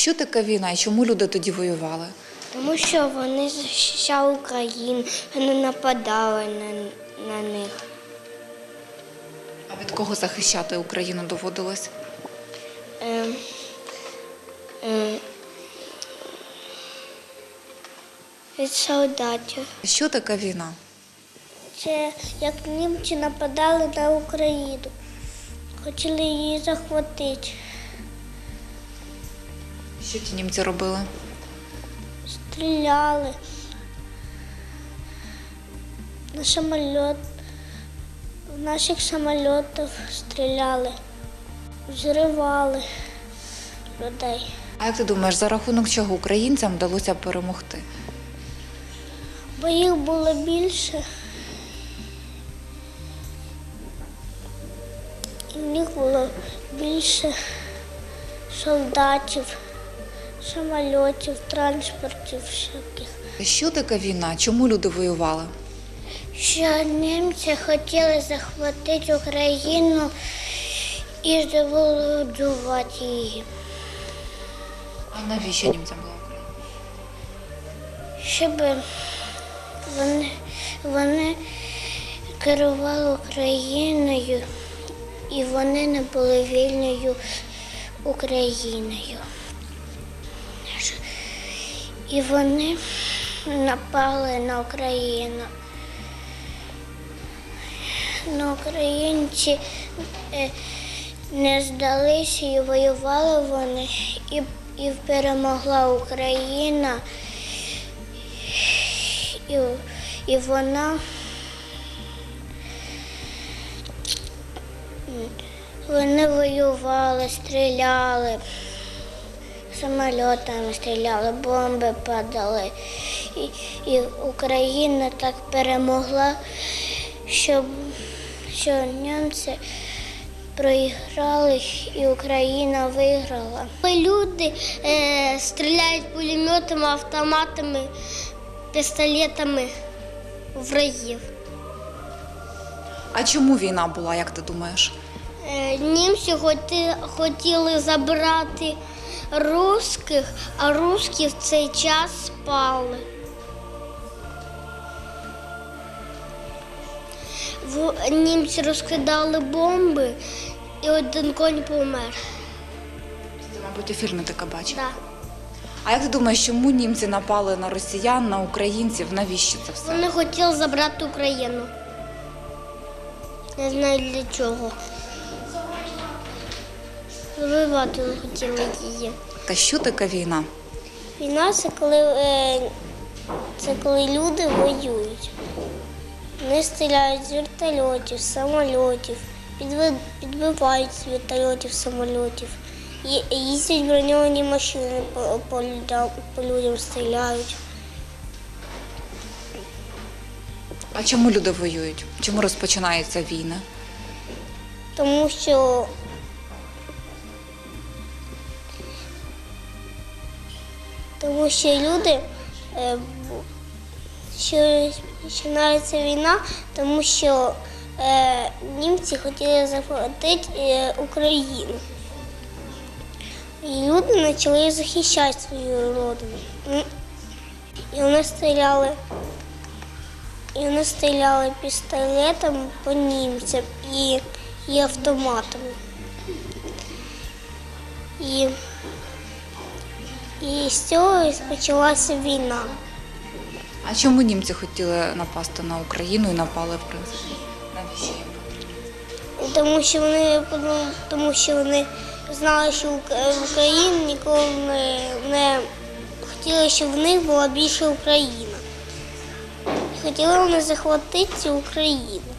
що таке війна і чому люди тоді воювали? Тому що вони захищали Україну, вони нападали на, на них. А від кого захищати Україну доводилось? Ем, ем, від солдатів. Що таке війна? Це як німці нападали на Україну. Хотіли її захватити. Що ті німці робили? Стріляли на самоліт. В наших самольотів стріляли, взривали людей. А як ти думаєш, за рахунок чого українцям вдалося перемогти? Бо їх було більше. І в них було більше солдатів, самольотів, транспортів всяких. Що таке війна? Чому люди воювали? Що німці хотіли захватити Україну і заволодувати її, А навіщо німцям була Україна? щоб вони, вони керували Україною і вони не були вільною Україною. І вони напали на Україну. На українці е, не здалися і воювали вони, і, і перемогла Україна. І, і вона вони воювали, стріляли, самольотами стріляли, бомби падали. І, і Україна так перемогла, що, що німці проіграли і Україна виграла. Люди е, стріляють пулеметами, автоматами, пістолетами в врагів. А чому війна була, як ти думаєш? Е, Німці хотіли забрати русських, а русські в цей час спали. В- Німці розкидали бомби і один конь помер. Ти, мабуть, у фільмі таке бачив. Да. А як ти думаєш, чому німці напали на росіян, на українців? Навіщо це все? Вони хотіли забрати Україну. Не знаю для чого. Завоювати вони хотіли її. Та що таке війна? Війна це коли, е, це коли люди воюють. Вони стріляють з вертольотів, самольотів, підви- підбивають з вертольотів, самольотів. Їздять броньовані машини по, по, людям, по людям стріляють. А чому люди воюють? Чому розпочинається війна? Тому що тому що люди, е, що починається війна, тому що е, німці хотіли захватити е, Україну. І люди почали захищати свою родину. І вони стріляли. І вони стріляли пістолетом по німцям і, і автоматами. І, і з цього почалася війна. А чому німці хотіли напасти на Україну і напали, в принципі? Навіщо їм? Тому що вони тому що вони знали, що в Україні ніколи не, не хотіли, щоб в них була більше Україна. Хотіли вони захватити цю Україну.